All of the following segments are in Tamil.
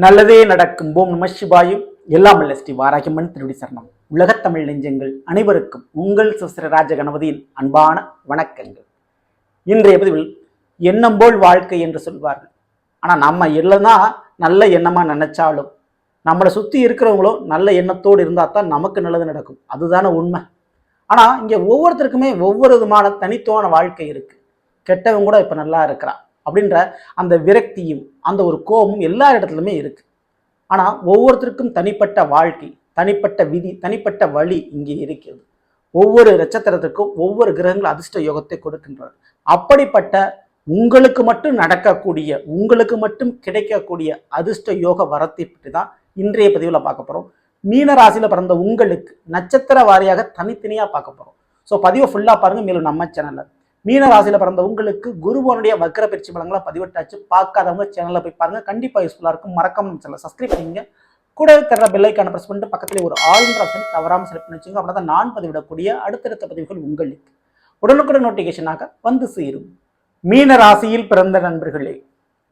நல்லதே நடக்கும். போம் நம சிவாயும். எல்லாம் அல்ல ஸ்ரீ வாராகியம்மன் திருடி சரணம். உலகத்தமிழ் நெஞ்சங்கள் அனைவருக்கும் உங்கள் சுசிர ராஜ கணபதியின் அன்பான வணக்கங்கள். இன்றைய பதிவில் எண்ணம் போல் வாழ்க்கை என்று சொல்வார்கள். ஆனால் நம்ம இல்லைன்னா நல்ல எண்ணமாக நினைச்சாலும் நம்மளை சுற்றி இருக்கிறவங்களும் நல்ல எண்ணத்தோடு இருந்தால் தான் நமக்கு நல்லது நடக்கும். அதுதானே உண்மை. ஆனால் இங்கே ஒவ்வொருத்தருக்குமே ஒவ்வொரு விதமான தனித்துவமான வாழ்க்கை இருக்குது கெட்டவங்க கூட இப்போ நல்லா இருக்கிறான். அப்படின்ற அந்த விரக்தியும் அந்த ஒரு கோபமும் எல்லா இடத்துலையுமே இருக்குது ஆனால் ஒவ்வொருத்தருக்கும் தனிப்பட்ட வாழ்க்கை தனிப்பட்ட விதி தனிப்பட்ட வழி இங்கே இருக்கிறது. ஒவ்வொரு நட்சத்திரத்திற்கும் ஒவ்வொரு கிரகங்கள் அதிர்ஷ்ட யோகத்தை கொடுக்கின்றது. அப்படிப்பட்ட உங்களுக்கு மட்டும் நடக்கக்கூடிய உங்களுக்கு மட்டும் கிடைக்கக்கூடிய அதிர்ஷ்ட யோக வரத்தை பற்றி தான் இன்றைய பதிவில் பார்க்க போகிறோம் மீன ராசியில் பிறந்த உங்களுக்கு நட்சத்திர வாரியாக தனித்தனியாக பார்க்க போகிறோம் ஸோ பதிவை ஃபுல்லாக பாருங்கள் மேலும் நம்ம சேனலில் மீன ராசியில் பிறந்த உங்களுக்கு குருவனுடைய வக்கர பயிற்சி பலங்களை பதிவிட்டாச்சு. பார்க்காதவங்க சேனலில் போய் பாருங்க. கண்டிப்பாக யூஸ்ஃபுல்லாக இருக்கும். மறக்காம நம்ம சேனலை சப்ஸ்கிரைப் பண்ணிங்க கூட தர பெல்லைக்கான ப்ரெஸ் பண்ணிட்டு பக்கத்தில் ஒரு ஆல்ன்ற ஆப்ஷன் தவறாமல் செலக்ட் பண்ணி வச்சுங்க அப்படின்னா தான் நான் பதிவிடக்கூடிய அடுத்தடுத்த பதிவுகள் உங்களுக்கு உடனுக்குடன் நோட்டிஃபிகேஷனாக வந்து சேரும். மீன ராசியில் பிறந்த நண்பர்களே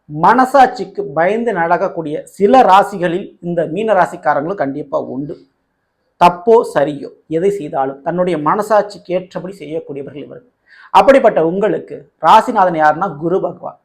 மனசாட்சிக்கு பயந்து நடக்கக்கூடிய சில ராசிகளில் இந்த மீன ராசிக்காரங்களும் கண்டிப்பாக உண்டு. தப்போ சரியோ எதை செய்தாலும் தன்னுடைய மனசாட்சிக்கு ஏற்றபடி செய்யக்கூடியவர்கள் இவர்கள். அப்படிப்பட்ட உங்களுக்கு ராசிநாதன் யாருன்னா குரு பகவான்.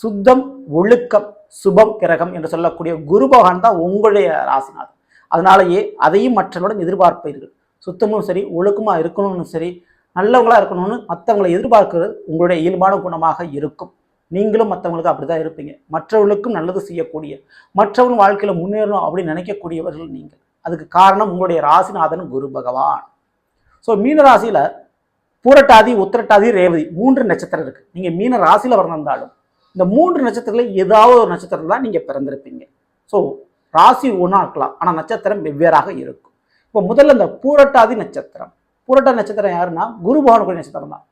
சுத்தம் ஒழுக்கம் சுபம் கிரகம் என்று சொல்லக்கூடிய குரு பகவான் தான் உங்களுடைய ராசிநாதன். அதனாலேயே அதையும் மற்றவர்களுடன் எதிர்பார்ப்பீர்கள். சுத்தமும் சரி ஒழுக்கமாக இருக்கணும்னு சரி நல்லவங்களா இருக்கணும்னு மற்றவங்களை எதிர்பார்க்கிறது உங்களுடைய இயல்பான குணமாக இருக்கும். நீங்களும் மற்றவங்களுக்கு அப்படி தான் இருப்பீங்க. மற்றவர்களுக்கும் நல்லது செய்யக்கூடிய மற்றவங்க வாழ்க்கையில் முன்னேறணும் அப்படின்னு நினைக்கக்கூடியவர்கள் நீங்கள். அதுக்கு காரணம் உங்களுடைய ராசிநாதன் குரு பகவான். ஸோ மீன ராசியில் பூரட்டாதி உத்திரட்டாதி ரேவதி மூன்று நட்சத்திரம் இருக்கு. நீங்க மீன ராசியில பிறந்திருந்தாலும் இந்த மூன்று நட்சத்திரத்துல ஏதாவது ஒரு நட்சத்திரம் தான் நீங்க பிறந்திருப்பீங்க. ஸோ ராசி ஒன்றா இருக்கலாம். ஆனால் நட்சத்திரம் வெவ்வேறாக இருக்கும். இப்போ முதல்ல இந்த பூரட்டாதி நட்சத்திரம். பூரட்டாதி நட்சத்திரம் யாருன்னா? குரு பகவானுக்குரிய நட்சத்திரம் தான்.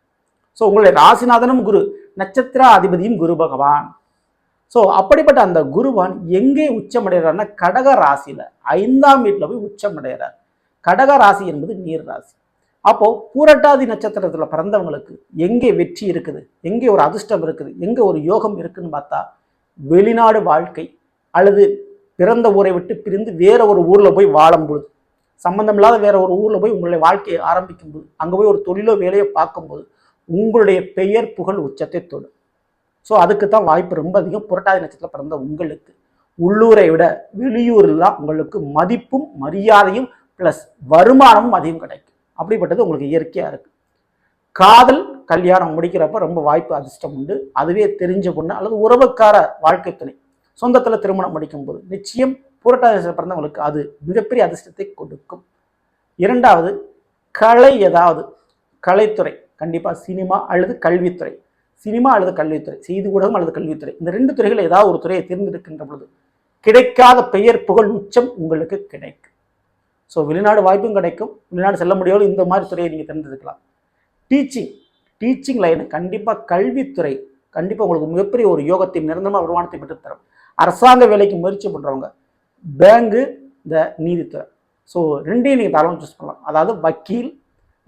ஸோ உங்களுடைய ராசிநாதனும் குரு நட்சத்திர அதிபதியும் குரு பகவான். ஸோ அப்படிப்பட்ட அந்த குருவான் எங்கே உச்சமடைகிறார்னா கடக ராசியில் ஐந்தாம் வீட்டில் போய் உச்சமடைகிறார். கடக ராசி என்பது நீர் ராசி. அப்போ பூரட்டாதி நட்சத்திரத்தில் பிறந்தவங்களுக்கு எங்கே வெற்றி இருக்குது? எங்கே ஒரு அதிர்ஷ்டம் இருக்குது? எங்கே ஒரு யோகம் இருக்குதுன்னு பார்த்தா வெளிநாடு வாழ்க்கை அல்லது பிறந்த ஊரை விட்டு பிரிந்து வேற ஒரு ஊரில் போய் வாழும்போது சம்மந்தமில்லாத வேற ஒரு ஊரில் போய் உங்களுடைய வாழ்க்கையை ஆரம்பிக்கும்போது அங்கே போய் ஒரு தொழிலோ வேலையோ பார்க்கும்போது உங்களுடைய பெயர் புகழ் உச்சத்தை தொடும். ஸோ அதுக்கு தான் வாய்ப்பு ரொம்ப அதிகம். புரட்டாதி நட்சத்திரத்தில் பிறந்த உங்களுக்கு உள்ளூரை விட வெளியூரில் தான் உங்களுக்கு மதிப்பும் மரியாதையும் ப்ளஸ் வருமானமும் அதிகம் கிடைக்கும். அப்படிப்பட்டது உங்களுக்கு இயற்கையாக இருக்குது காதல் கல்யாணம் முடிக்கிறப்ப ரொம்ப வாய்ப்பு அதிர்ஷ்டம் உண்டு. அதுவே தெரிஞ்ச பொண்ணு அல்லது உறவுக்கார வாழ்க்கை துணை. சொந்தத்தில் திருமணம் முடிக்கும்போது நிச்சயம் புரட்டாதி பிறந்தவங்களுக்கு அது மிகப்பெரிய அதிர்ஷ்டத்தை கொடுக்கும். இரண்டாவது கலை ஏதாவது கலைத்துறை கண்டிப்பாக சினிமா அல்லது கல்வித்துறை. சினிமா அல்லது கல்வித்துறை செய்தி ஊடகம் அல்லது கல்வித்துறை. இந்த ரெண்டு துறைகள் ஏதாவது ஒரு துறையை தேர்ந்தெடுக்கின்ற பொழுது கிடைக்காத பெயர் புகழ் உச்சம் உங்களுக்கு கிடைக்கும். ஸோ வெளிநாடு வாய்ப்பும் கிடைக்கும். வெளிநாடு செல்ல முடியாது இந்த மாதிரி துறையை நீங்கள் தேர்ந்தெடுக்கலாம். டீச்சிங் டீச்சிங் லைன் கண்டிப்பாக கல்வித்துறை கண்டிப்பாக உங்களுக்கு மிகப்பெரிய ஒரு யோகத்தை நிரந்தரமாக வருமானத்தை பெற்றுத்தரும். அரசாங்க வேலைக்கு முயற்சி பண்ணுறவங்க பேங்கு இந்த நீதித்துறை. ஸோ ரெண்டையும் நீங்கள் தாராளம் சூஸ் பண்ணலாம். அதாவது வக்கீல்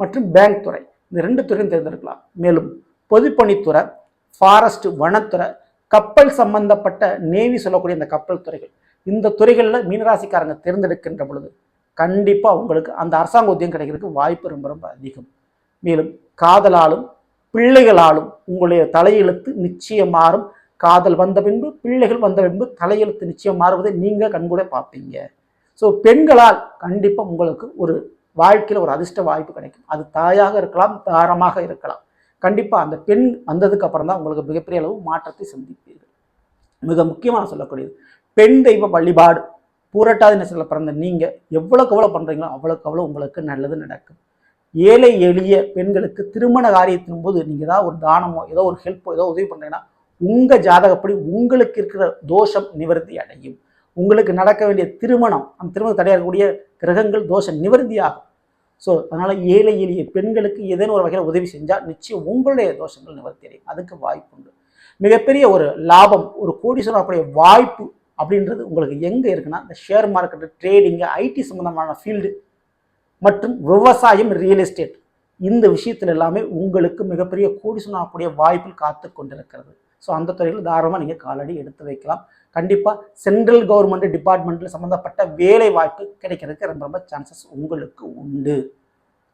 மற்றும் பேங்க் துறை. இந்த ரெண்டு துறையும் தேர்ந்தெடுக்கலாம். மேலும் பொதுப்பணித்துறை ஃபாரஸ்ட் வனத்துறை கப்பல் சம்பந்தப்பட்ட நேவி சொல்லக்கூடிய இந்த கப்பல் துறைகள். இந்த துறைகளில் மீனராசிக்காரங்க தேர்ந்தெடுக்கின்ற பொழுது கண்டிப்பாக உங்களுக்கு அந்த அரசாங்க உத்தியம் கிடைக்கிறதுக்கு வாய்ப்பு ரொம்ப ரொம்ப அதிகம். மேலும் காதலாலும் பிள்ளைகளாலும் உங்களுடைய தலையெழுத்து நிச்சயம் மாறும். காதல் வந்த பின்பு பிள்ளைகள் வந்த பின்பு தலையெழுத்து நிச்சயம் மாறுவதை நீங்கள் கண்கூட பார்ப்பீங்க. ஸோ பெண்களால் கண்டிப்பாக உங்களுக்கு ஒரு வாழ்க்கையில் ஒரு அதிர்ஷ்ட வாய்ப்பு கிடைக்கும். அது தாயாக இருக்கலாம் தாரமாக இருக்கலாம். கண்டிப்பாக அந்த பெண் வந்ததுக்கு அப்புறம் தான் உங்களுக்கு மிகப்பெரிய அளவு மாற்றத்தை சந்திப்பீர்கள். மிக முக்கியமாக சொல்லக்கூடியது பெண் தெய்வ வழிபாடு பூரட்டாதி நட்சத்திரத்தில் பிறந்த நீங்கள் எவ்வளோக்கு எவ்வளோ பண்ணுறீங்களோ அவ்வளோக்கு அவ்வளோ உங்களுக்கு நல்லது நடக்கும். ஏழை எளிய பெண்களுக்கு திருமண காரியத்தின் போது நீங்கள் ஏதாவது ஒரு தானமோ ஏதோ ஒரு ஹெல்ப்போ ஏதோ உதவி பண்ணுறீங்கன்னா உங்கள் ஜாதகப்படி உங்களுக்கு இருக்கிற தோஷம் நிவர்த்தி அடையும். உங்களுக்கு நடக்க வேண்டிய திருமணம் அந்த திருமணம் தடையாகக்கூடிய கிரகங்கள் தோஷம் நிவர்த்தியாகும் ஸோ அதனால் ஏழை எளிய பெண்களுக்கு ஏதேனும் ஒரு வகையில் உதவி செஞ்சால் நிச்சயம் உங்களுடைய தோஷங்கள் நிவர்த்தி அடையும். அதுக்கு வாய்ப்பு உண்டு மிகப்பெரிய ஒரு லாபம் ஒரு கோடீஸ்வரம் வரக்கூடிய வாய்ப்பு அப்படின்றது உங்களுக்கு எங்கே இருக்குன்னா இந்த ஷேர் மார்க்கெட்டு ட்ரேடிங்கு ஐடி சம்மந்தமான ஃபீல்டு மற்றும் விவசாயம் ரியல் எஸ்டேட் இந்த விஷயத்தில் எல்லாமே உங்களுக்கு மிகப்பெரிய கூடி சொன்னக்கூடிய வாய்ப்பில் காத்து கொண்டிருக்கிறது. ஸோ அந்த துறையில் தாராளமாக நீங்கள் காலடி எடுத்து வைக்கலாம். கண்டிப்பாக சென்ட்ரல் கவர்மெண்ட் டிபார்ட்மெண்ட்டில் சம்மந்தப்பட்ட வேலை வாய்ப்பு கிடைக்கிறதுக்கு ரொம்ப ரொம்ப சான்சஸ் உங்களுக்கு உண்டு.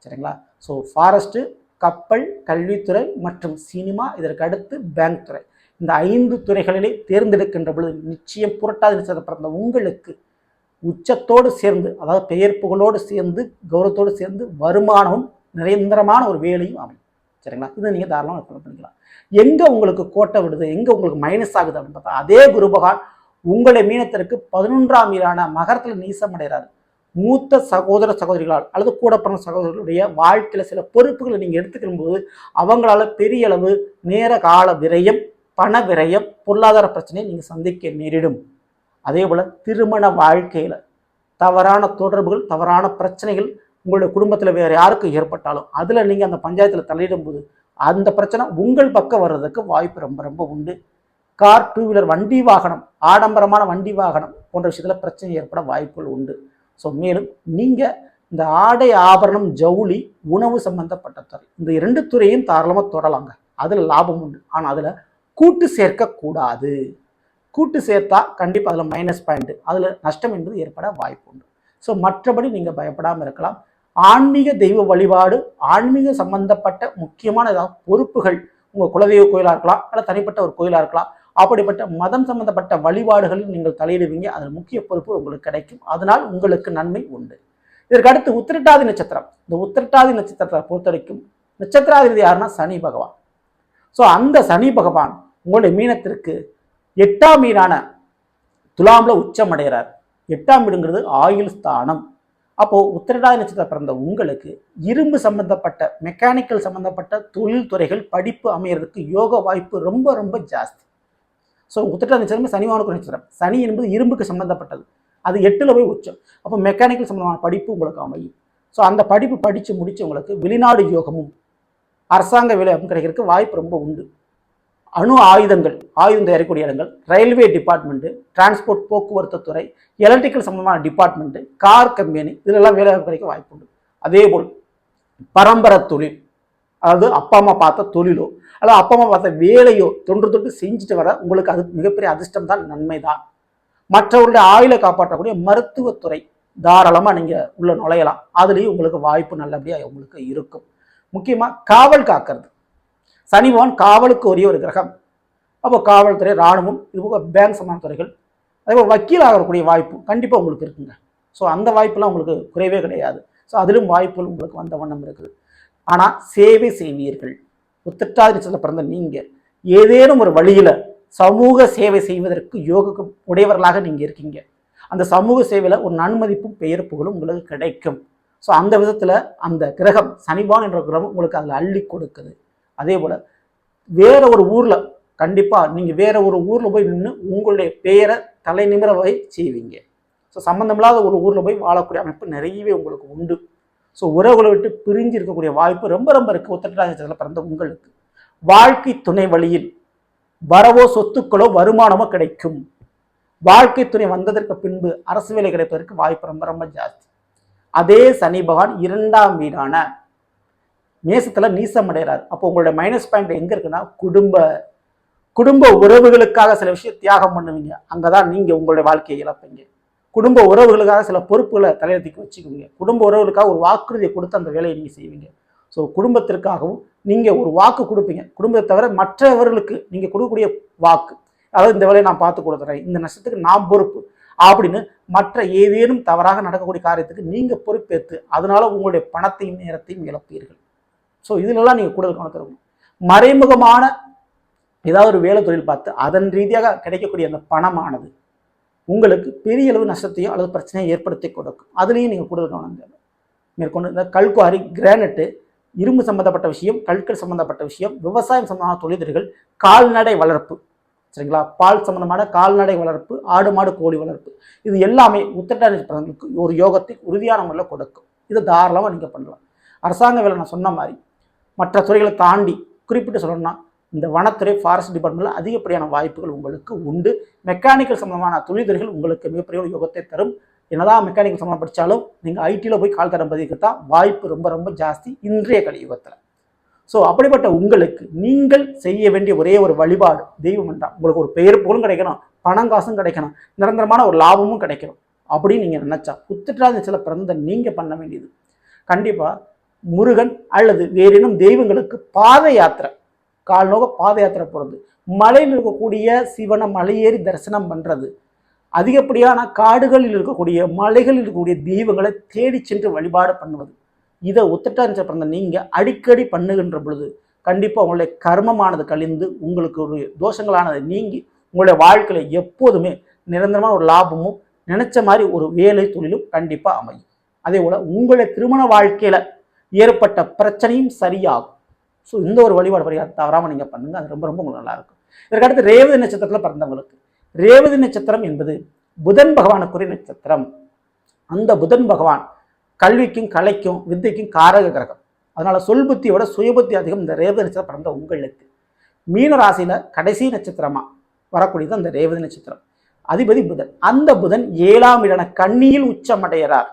சரிங்களா? ஸோ ஃபாரஸ்ட்டு கப்பல் கல்வித்துறை மற்றும் சினிமா இதற்கு அடுத்து பேங்க் துறை. இந்த ஐந்து துறைகளிலே தேர்ந்தெடுக்கின்ற பொழுது நிச்சயம் புரட்டாதி நட்சத்திரம் பிறந்த உங்களுக்கு உச்சத்தோடு சேர்ந்து அதாவது பெயர் புகழோடு சேர்ந்து கௌரவத்தோடு சேர்ந்து வருமானமும் நிரந்தரமான ஒரு வேலையும் அமையும். சரிங்களா? இதை நீங்கள் தாராளமாக பண்ணிக்கலாம். எங்கே உங்களுக்கு கோட்டை விடுது எங்கே உங்களுக்கு மைனஸ் ஆகுது அப்படின்னு பார்த்தா அதே குரு பகவான் உங்களை மீனத்திற்கு பதினொன்றாம் வீரான மகரத்தில் நீசம் அடைகிறாரு. மூத்த சகோதர சகோதரிகளால் அல்லது கூட பிறந்த சகோதரர்களுடைய வாழ்க்கையில் சில பொறுப்புகளை நீங்கள் எடுத்துக்கும் போது அவங்களால பெரிய அளவு நேர கால விரயம் பண விரயம் பொருளாதார பிரச்சனையை நீங்கள் சந்திக்க நேரிடும். அதே போல் திருமண வாழ்க்கையில் தவறான தொடர்புகள் தவறான பிரச்சனைகள் உங்களுடைய குடும்பத்தில் வேறு யாருக்கு ஏற்பட்டாலும் அதில் நீங்கள் அந்த பஞ்சாயத்தில் தலையிடும் போது அந்த பிரச்சனை உங்கள் பக்கம் வர்றதுக்கு வாய்ப்பு ரொம்ப ரொம்ப உண்டு. கார் டூ வீலர் வண்டி வாகனம் ஆடம்பரமான வண்டி வாகனம் போன்ற விஷயத்தில் பிரச்சனை ஏற்பட வாய்ப்புகள் உண்டு. ஸோ மேலும் நீங்கள் இந்த ஆடை ஆபரணம் ஜவுளி உணவு சம்பந்தப்பட்ட துறை இந்த இரண்டு துறையும் தாராளமாக தொடலாங்க. அதில் லாபம் உண்டு. ஆனால் அதில் கூட்டு சேர்க்கக்கூடாது. கூட்டு சேர்த்தா கண்டிப்பாக அதில் மைனஸ் பாயிண்ட் அதில் நஷ்டம் என்பது ஏற்பட வாய்ப்பு உண்டு ஸோ மற்றபடி நீங்கள் பயப்படாமல் இருக்கலாம். ஆன்மீக தெய்வ வழிபாடு ஆன்மீக சம்பந்தப்பட்ட முக்கியமான ஏதாவது பொறுப்புகள் உங்கள் குலதெய்வ கோயிலாக இருக்கலாம் அல்ல தனிப்பட்ட ஒரு கோயிலாக இருக்கலாம் அப்படிப்பட்ட மதம் சம்பந்தப்பட்ட வழிபாடுகளில் நீங்கள் தலையிடுவீங்க அதில் முக்கிய பொறுப்பு உங்களுக்கு கிடைக்கும். அதனால் உங்களுக்கு நன்மை உண்டு. இதற்கு அடுத்து உத்திரட்டாதி நட்சத்திரம். இந்த உத்திரட்டாதி நட்சத்திரத்தை பொறுத்த வரைக்கும் நட்சத்திராதிபதி யாருன்னா சனி பகவான். ஸோ அந்த சனி பகவான் உங்களுடைய மீனத்திற்கு எட்டாம் மீனான துலாம்ல உச்சம் அடைகிறார் எட்டாம் வீடுங்கிறது ஆயுள் ஸ்தானம். அப்போது உத்திரட்டாதி நட்சத்திரம் பிறந்த உங்களுக்கு இரும்பு சம்பந்தப்பட்ட மெக்கானிக்கல் சம்பந்தப்பட்ட தொழில்துறைகள் படிப்பு அமையிறதுக்கு யோக வாய்ப்பு ரொம்ப ரொம்ப ஜாஸ்தி. ஸோ உத்திரட்டாதி நட்சத்திரம் சனிவானுக்கு நட்சத்திரம். சனி என்பது இரும்புக்கு சம்பந்தப்பட்டது. அது எட்டில் போய் உச்சம். அப்போ மெக்கானிக்கல் சம்பந்தமான படிப்பு உங்களுக்கு அமையும். ஸோ அந்த படிப்பு படித்து முடித்தவங்களுக்கு வெளிநாடு யோகமும் அரசாங்க வேலை கிடைக்கிறதுக்கு வாய்ப்பு ரொம்ப உண்டு. அணு ஆயுதங்கள் ஆயுதம் தயாரிக்கக்கூடிய இடங்கள் ரயில்வே டிபார்ட்மெண்ட்டு டிரான்ஸ்போர்ட் போக்குவரத்து துறை எலக்ட்ரிக்கல் சம்பந்தமான டிபார்ட்மெண்ட்டு கார் கம்பெனி இதிலெல்லாம் வேலை கிடைக்க வாய்ப்பு உண்டு. அதே போல் பரம்பரை தொழில் அதாவது அப்பா அம்மா பார்த்த தொழிலோ அல்லது அப்பா அம்மா பார்த்த வேலையோ தொன்று தொட்டு செஞ்சுட்டு வர உங்களுக்கு அது மிகப்பெரிய அதிர்ஷ்டம் தான் நன்மை தான். மற்றவருடைய ஆயுளை காப்பாற்றக்கூடிய மருத்துவத்துறை தாராளமாக நீங்கள் உள்ள நுழையலாம். அதுலேயும் உங்களுக்கு வாய்ப்பு நல்லபடியாக உங்களுக்கு இருக்கும். முக்கியமாக காவல் காக்கிறது. சனி பகவான் காவலுக்கு ஒரே ஒரு கிரகம். அப்போ காவல்துறை இராணுவம் இது பேங்க் சம்பந்த துறைகள் அதே போல் வக்கீல் ஆகக்கூடிய வாய்ப்பு கண்டிப்பாக உங்களுக்கு இருக்குங்க. ஸோ அந்த வாய்ப்பெல்லாம் உங்களுக்கு குறைவே கிடையாது. ஸோ அதிலும் வாய்ப்புகள் உங்களுக்கு வந்த வண்ணம் இருக்குது. ஆனால் சேவை செய்வீர்கள். உத்திரட்டாதி பிறந்த நீங்கள் ஏதேனும் ஒரு வழியில் சமூக சேவை செய்வதற்கு யோகக்கு உடையவர்களாக நீங்கள் இருக்கீங்க. அந்த சமூக சேவையில் ஒரு நன்மதிப்பும் பெயர் புகழும் உங்களுக்கு கிடைக்கும். ஸோ அந்த விதத்தில் அந்த கிரகம் சனிபான் என்ற கிரகம் உங்களுக்கு அதில் அள்ளி கொடுக்குது. அதே போல் வேற ஒரு ஊரில் கண்டிப்பாக நீங்கள் வேற ஒரு ஊரில் போய் நின்று உங்களுடைய பெயரை தலை நிமிர வை செய்வீங்க. ஸோ சம்மந்தமில்லாத ஒரு ஊரில் போய் வாழக்கூடிய அமைப்பு நிறையவே உங்களுக்கு உண்டு. ஸோ உறவுகளை விட்டு பிரிஞ்சு இருக்கக்கூடிய வாய்ப்பு ரொம்ப ரொம்ப இருக்குது உத்தரராஜத்தில் பிறந்த உங்களுக்கு. வாழ்க்கை துணை வழியில் வரவோ சொத்துக்களோ வருமானமோ கிடைக்கும். வாழ்க்கை துணை வந்ததற்கு பின்பு அரசு வேலை கிடைப்பதற்கு வாய்ப்பு ரொம்ப ரொம்ப ஜாஸ்தி. அதே சனி பகவான் இரண்டாம் வீடான மேசத்தில் நீசம் அடைகிறார் அப்போ உங்களுடைய மைனஸ் பாயிண்ட் எங்கே இருக்குன்னா குடும்ப குடும்ப உறவுகளுக்காக சில விஷயம் தியாகம் பண்ணுவீங்க. அங்கே தான் நீங்கள் உங்களுடைய வாழ்க்கையை இழப்பீங்க. குடும்ப உறவுகளுக்காக சில பொறுப்புகளை தலையெழுத்திக்கு வச்சுக்குவீங்க. குடும்ப உறவுகளுக்காக ஒரு வாக்குறுதியை கொடுத்து அந்த வேலையை நீங்கள் செய்வீங்க. ஸோ குடும்பத்திற்காகவும் நீங்கள் ஒரு வாக்கு கொடுப்பீங்க. குடும்பத்தை தவிர மற்றவர்களுக்கு நீங்கள் கொடுக்கக்கூடிய வாக்கு. அதாவது இந்த வேலையை நான் பார்த்து கொடுத்துறேன். இந்த நஷ்டத்துக்கு நான் பொறுப்பு. அப்படின்னு மற்ற ஏதேனும் தவறாக நடக்கக்கூடிய காரியத்துக்கு நீங்கள் பொறுப்பேற்று அதனால உங்களுடைய பணத்தையும் நேரத்தையும் இழப்பீர்கள். ஸோ இதுலலாம் நீங்கள் கூடுதல் கவனத்தை இருக்கணும் மறைமுகமான ஏதாவது ஒரு வேலை தொழில் பார்த்து அதன் ரீதியாக கிடைக்கக்கூடிய அந்த பணமானது உங்களுக்கு பெரிய அளவு நஷ்டத்தையும் அல்லது பிரச்சனையை ஏற்படுத்தி கொடுக்கும். அதுலேயும் நீங்கள் கூடுதல் கவனம் தேவை. மேற்கொண்டு இந்த கல்குவாரி கிரானைட்டு இரும்பு சம்பந்தப்பட்ட விஷயம் கற்கள் சம்பந்தப்பட்ட விஷயம் விவசாயம் சம்பந்தமான தொழில்கள் கால்நடை வளர்ப்பு. சரிங்களா? பால் சம்பந்தமான கால்நடை வளர்ப்பு ஆடு மாடு கோழி வளர்ப்பு. இது எல்லாமே உத்தரட்டாதிக்கு ஒரு யோகத்தை உறுதியான முறையில் கொடுக்கும். இதை தாராளமாக நீங்கள் பண்ணலாம். அரசாங்க வேலை நான் சொன்ன மாதிரி மற்ற துறைகளை தாண்டி குறிப்பிட்டு சொல்லணும்னா இந்த வனத்துறை ஃபாரஸ்ட் டிபார்ட்மெண்ட்டில் அதிகப்படியான வாய்ப்புகள் உங்களுக்கு உண்டு. மெக்கானிக்கல் சம்பந்தமான தொழில்துறைகள் உங்களுக்கு மிகப்பெரிய ஒரு யோகத்தை தரும். என்னதான் மெக்கானிக்கல் சம்பந்தம் படித்தாலும் நீங்கள் ஐடியில் போய் கால் தடம் பதிவுக்கு தான் வாய்ப்பு ரொம்ப ரொம்ப ஜாஸ்தி இன்றைய கலியுகத்தில். ஸோ அப்படிப்பட்ட உங்களுக்கு நீங்கள் செய்ய வேண்டிய ஒரே ஒரு வழிபாடு தெய்வம் என்றால் உங்களுக்கு ஒரு பெயர் போலும் கிடைக்கணும் பணம் காசும் கிடைக்கணும் நிரந்தரமான ஒரு லாபமும் கிடைக்கணும். அப்படின்னு நீங்கள் நினச்சா குத்துட்டாத சில பிறந்த நீங்கள் பண்ண வேண்டியது. கண்டிப்பாக முருகன் அல்லது வேறேனும் தெய்வங்களுக்கு பாத யாத்திரை. கால் நோக பாத யாத்திரை போகிறது மலையில் இருக்கக்கூடிய சிவனை மலையேறி தரிசனம் பண்ணுறது அதிகப்படியான காடுகளில் இருக்கக்கூடிய மலைகளில் இருக்கக்கூடிய தெய்வங்களை தேடி சென்று வழிபாடு பண்ணுவது. இதை உத்திரட்டாதி பிறந்த நீங்கள் அடிக்கடி பண்ணுகின்ற பொழுது கண்டிப்பாக உங்களுடைய கர்மமானது கழிந்து உங்களுக்கு ஒரு தோஷங்களானது நீங்கி உங்களுடைய வாழ்க்கையில் எப்போதுமே நிரந்தரமான ஒரு லாபமும் நினைச்ச மாதிரி ஒரு வேலை தொழிலும் கண்டிப்பாக அமையும். அதே போல் உங்களுடைய திருமண வாழ்க்கையில் ஏற்பட்ட பிரச்சனையும் சரியாகும். ஸோ இந்த ஒரு வழிபாடு பரிகாரம் தவறாமல் நீங்கள் பண்ணுங்கள் அது ரொம்ப ரொம்ப உங்களுக்கு நல்லா இருக்கும் இதற்கடுத்து ரேவதி நட்சத்திரத்தில் பிறந்தவங்களுக்கு. ரேவதி நட்சத்திரம் என்பது புதன் பகவானுக்குரிய நட்சத்திரம். அந்த புதன் பகவான் கல்விக்கும் கலைக்கும் வித்தைக்கும் காரக கிரகம். அதனால் சொல் புத்தியோட சுயபுத்தி அதிகம் இந்த ரேவதி நட்சத்திரம் பிறந்த உங்களுக்கு. மீன ராசியில் கடைசி நட்சத்திரமாக வரக்கூடியது அந்த ரேவதி நட்சத்திரம். அதிபதி புதன். அந்த புதன் ஏழாம் இடன கண்ணியில் உச்சமடைகிறார்.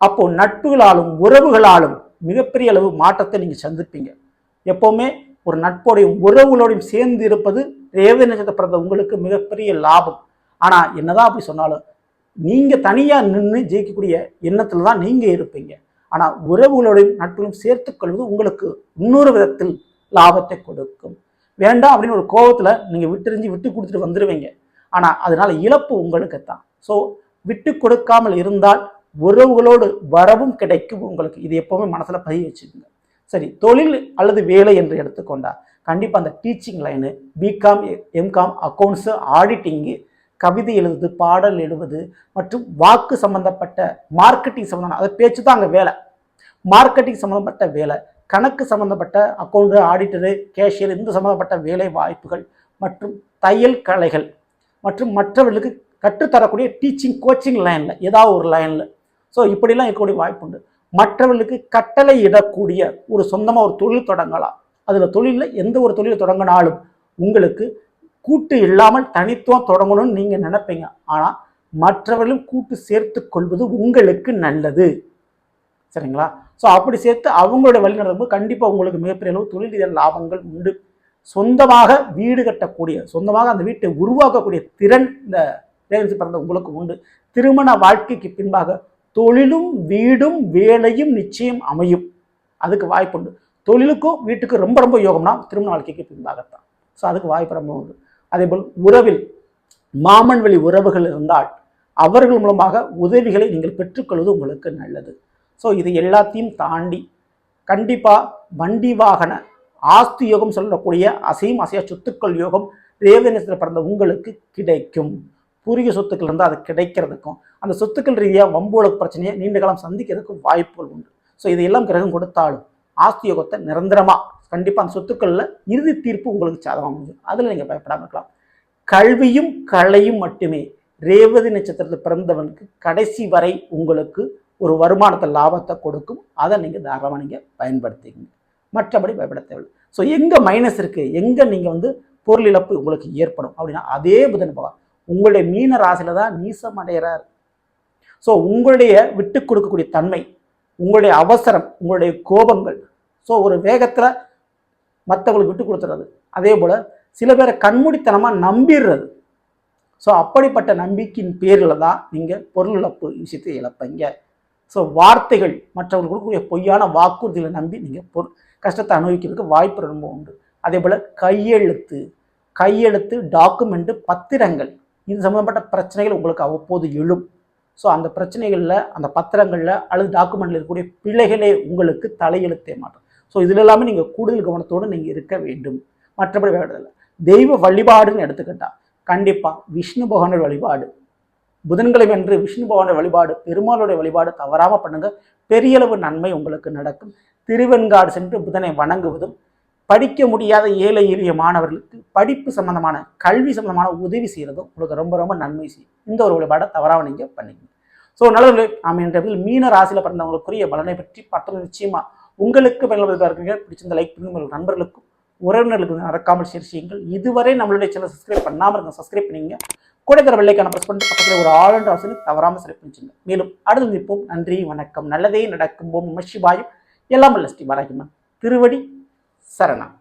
அப்போ நட்புகளாலும் உறவுகளாலும் மிகப்பெரிய அளவு மாற்றத்தை நீங்கள் சந்திப்பீங்க. எப்போவுமே ஒரு நட்போடையும் உறவுகளோடையும் சேர்ந்து இருப்பது ரேவதி நட்சத்திரம் பிறந்த உங்களுக்கு மிகப்பெரிய லாபம். ஆனால் என்னதான் அப்படி சொன்னாலும் நீங்கள் தனியாக நின்று ஜெயிக்கக்கூடிய எண்ணத்தில் தான் நீங்கள் இருப்பீங்க. ஆனால் உறவுகளோடையும் நட்புகளும் சேர்த்துக்கொள்வது உங்களுக்கு இன்னொரு விதத்தில் லாபத்தை கொடுக்கும். வேண்டாம் அப்படின்னு ஒரு கோபத்தில் நீங்கள் விட்டுறிஞ்சு விட்டு கொடுத்துட்டு வந்துடுவீங்க ஆனால் அதனால் இழப்பு உங்களுக்கு தான் ஸோ விட்டு கொடுக்காமல் இருந்தால் உறவுகளோடு வரவும் கிடைக்கும் உங்களுக்கு. இது எப்போவுமே மனசில் பதிய வச்சுக்கோங்க. சரி தொழில் அல்லது வேலை என்று எடுத்துக்கொண்டா கண்டிப்பாக அந்த teaching line BCom MCom accounts auditing கவிதை எழுதுவது பாடல் எழுவது மற்றும் வாக்கு சம்பந்தப்பட்ட மார்க்கெட்டிங் சம்மந்தமான அது பேச்சு தான் அங்கே வேலை. மார்க்கெட்டிங் சம்மந்தப்பட்ட வேலை கணக்கு சம்மந்தப்பட்ட அக்கௌண்ட்டு ஆடிட்டரு கேஷியர் இந்த சம்மந்தப்பட்ட வேலை வாய்ப்புகள் மற்றும் தையல் கலைகள் மற்றும் மற்றவர்களுக்கு கற்றுத்தரக்கூடிய டீச்சிங் கோச்சிங் லைனில் ஏதாவது ஒரு லைனில் ஸோ இப்படிலாம் இருக்கக்கூடிய வாய்ப்பு உண்டு. மற்றவர்களுக்கு கட்டளை இடக்கூடிய ஒரு சொந்தமாக ஒரு தொழில் தொடங்கலாம். அதில் தொழிலில் எந்த ஒரு தொழிலை தொடங்கினாலும் உங்களுக்கு கூட்டு இல்லாமல் தனித்துவம் தொடங்கணும்னு நீங்கள் நினைப்பீங்க. ஆனால் மற்றவர்களும் கூட்டு சேர்த்து கொள்வது உங்களுக்கு நல்லது. சரிங்களா? ஸோ அப்படி சேர்த்து அவங்களோட வழி கண்டிப்பாக உங்களுக்கு மிகப்பெரிய அளவு தொழில் ரீதியான லாபங்கள் உண்டு. சொந்தமாக வீடு கட்டக்கூடிய சொந்தமாக அந்த வீட்டை உருவாக்கக்கூடிய திறன் இந்த பேரன்ஸ் பிறந்த உங்களுக்கு உண்டு. திருமண வாழ்க்கைக்கு பின்பாக தொழிலும் வீடும் வேலையும் நிச்சயம் அமையும். அதுக்கு வாய்ப்பு உண்டு தொழிலுக்கும் வீட்டுக்கும் ரொம்ப ரொம்ப யோகம்னா திருமண வாழ்க்கைக்கு பின்பாகத்தான். ஸோ அதுக்கு வாய்ப்பு ரொம்ப உண்டு. அதேபோல் உறவில் மாமன் வழி உறவுகள் இருந்தால் அவர்கள் மூலமாக உதவிகளை நீங்கள் பெற்றுக்கொள்வது உங்களுக்கு நல்லது. ஸோ இது எல்லாத்தையும் தாண்டி கண்டிப்பாக வண்டி வாகன ஆஸ்தி யோகம் சொல்லக்கூடிய அசையும் அசையா சொத்துக்கள் யோகம் ரேவதனத்தில் பிறந்த உங்களுக்கு கிடைக்கும். பூர்வீக சொத்துக்கள் இருந்தால் அது கிடைக்கிறதுக்கும் அந்த சொத்துக்கள் ரீதியாக வம்போலக் பிரச்சனையை நீண்ட காலம் சந்திக்கிறதுக்கும் வாய்ப்புகள் உண்டு. ஸோ இதையெல்லாம் கிரகம் கொடுத்தாலும் ஆஸ்தி யோகத்தை நிரந்தரமாக கண்டிப்பாக அந்த சொத்துக்களில் இறுதி தீர்ப்பு உங்களுக்கு சாதகமாக முடியும் அதில் நீங்கள் பயப்படாமல் இருக்கலாம். கல்வியும் கலையும் மட்டுமே ரேவதி நட்சத்திரத்தில் பிறந்தவனுக்கு கடைசி வரை உங்களுக்கு ஒரு வருமானத்தை லாபத்தை கொடுக்கும். அதை நீங்கள் தாராளமாக நீங்கள் பயன்படுத்திக்கங்க. மற்றபடி பயப்பட தேவையில்லை. ஸோ எங்கே மைனஸ் இருக்குது எங்கே நீங்கள் வந்து பொருள் இழப்பு உங்களுக்கு ஏற்படும்? அப்படின்னா அதே புதன் பகவான் உங்களுடைய மீன ராசியில் தான் நீசம் அடைகிறார் ஸோ உங்களுடைய விட்டு கொடுக்கக்கூடிய தன்மை உங்களுடைய அவசரம் உங்களுடைய கோபங்கள் ஸோ ஒரு வேகத்தில் மற்றவங்களுக்கு விட்டு கொடுத்துறது. அதே போல் சில பேரை கண்மூடித்தனமாக நம்பிடுறது. ஸோ அப்படிப்பட்ட நம்பிக்கையின் பேரில் தான் நீங்கள் பொருள் இழப்பு விஷயத்தை இழப்பீங்க. ஸோ வார்த்தைகள் மற்றவர்கள் கொடுக்கக்கூடிய பொய்யான வாக்குறுதிகளை நம்பி நீங்கள் பொருள் கஷ்டத்தை அனுபவிக்கிறதுக்கு வாய்ப்பு ரொம்ப உண்டு. அதே போல் கையெழுத்து கையெழுத்து டாக்குமெண்ட்டு பத்திரங்கள் இது சம்மந்தப்பட்ட பிரச்சனைகள் உங்களுக்கு அவ்வப்போது எழும். ஸோ அந்த பிரச்சனைகளில் அந்த பத்திரங்களில் அல்லது டாக்குமெண்ட்டில் இருக்கக்கூடிய பிழைகளே உங்களுக்கு தலையெழுத்தே மாட்டோம் ஸோ இதில் எல்லாமே நீங்கள் கூடுதல் கவனத்தோடு நீங்கள் இருக்க வேண்டும். மற்றபடி வேறதில்லை. தெய்வ வழிபாடுன்னு எடுத்துக்கிட்டால் கண்டிப்பாக விஷ்ணு பகவானுடைய வழிபாடு புதன்கிழமை அன்று விஷ்ணு பகவானுடைய வழிபாடு பெருமாளுடைய வழிபாடு தவறாமல் பண்ணுங்கள் பெரியளவு நன்மை உங்களுக்கு நடக்கும். திருவெண்காடு சென்று புதனை வணங்குவதும் படிக்க முடியாத ஏழை எளிய மாணவர்களுக்கு படிப்பு சம்பந்தமான கல்வி சம்பந்தமான உதவி செய்கிறதும் உங்களுக்கு ரொம்ப ரொம்ப நன்மை செய்யும். இந்த ஒரு வழிபாடை தவறாக நீங்கள் பண்ணிக்கணும் ஸோ நல்லவர்களே நாம் என்ற மீன ராசியில் பிறந்தவங்களுக்குரிய பலனை பற்றி பார்த்தோம். நிச்சயமாக உங்களுக்கு பயனுள்ளதாக இருக்கீங்க. பிடிச்சிருந்த லைக் பண்ணுங்க. உங்கள் நண்பர்களுக்கும் உறவினர்களுக்கு நடக்காமல் ஷேர் செய்யுங்கள். இதுவரை நம்மளுடைய சேனல் சப்ஸ்கிரைப் பண்ணாமல் இருங்க சப்ஸ்கிரைப் பண்ணிங்க கூட தர வெள்ளைக்கான ப்ரெஸ் பண்ணிட்டு பக்கத்தில் ஒரு ஆல் அண்ட் ஆப்ஷனை தவறாமல் செலக்ட் பண்ணிச்சுங்க மேலும் அடுத்து நிற்போம் நன்றி வணக்கம். நல்லதே நடக்கும். போம் நம சிவாயம். எல்லாம் வல்ல ஸ்ரீ திருவடி சரணம்